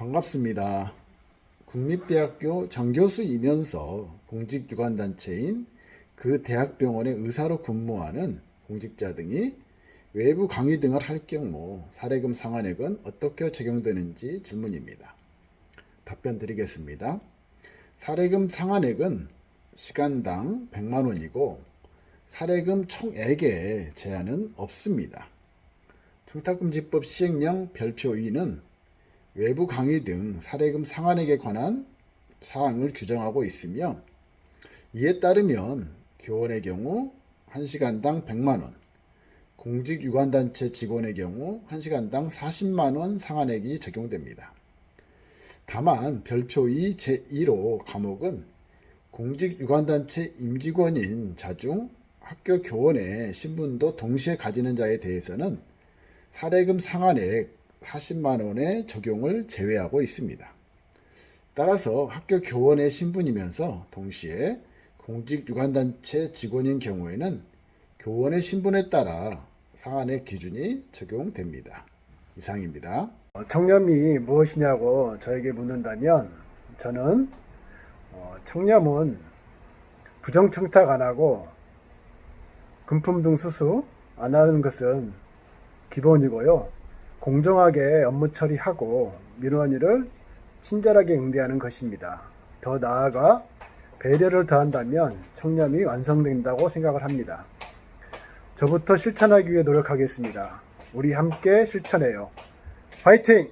반갑습니다. 국립대학교 정교수 이면서 공직유관단체인 그 대학병원의 의사로 근무하는 공직자 등이 외부 강의 등을 할 경우 사례금 상환액은 어떻게 적용되는지 질문입니다. 답변 드리겠습니다. 사례금 상환액은 시간당 100만 원이고 사례금 총액에 제한은 없습니다. 청탁금지법 시행령 별표 2는 외부 강의 등 사례금 상환액에 관한 사항을 규정하고 있으며 이에 따르면 교원의 경우 1시간당 100만 원, 공직 유관단체 직원의 경우 1시간당 40만 원 상환액이 적용됩니다. 다만 별표 2 제1호 과목은 공직 유관단체 임직원인 자중 학교 교원의 신분도 동시에 가지는 자에 대해서는 사례금 상환액 40만 원의 적용을 제외하고 있습니다. 따라서 학교 교원의 신분이면서 동시에 공직 유관단체 직원인 경우에는 교원의 신분에 따라 상한의 기준이 적용됩니다. 이상입니다. 어, 청렴이 무엇이냐고 저에게 묻는다면 저는 어, 청렴은 부정청탁 안 하고 금품 등 수수 안 하는 것은 기본이고요. 공정하게 업무 처리하고 미루한 일을 친절하게 응대하는 것입니다. 더 나아가 배려를 더한다면 청렴이 완성된다고 생각을 합니다. 저부터 실천하기 위해 노력하겠습니다. 우리 함께 실천해요. 화이팅!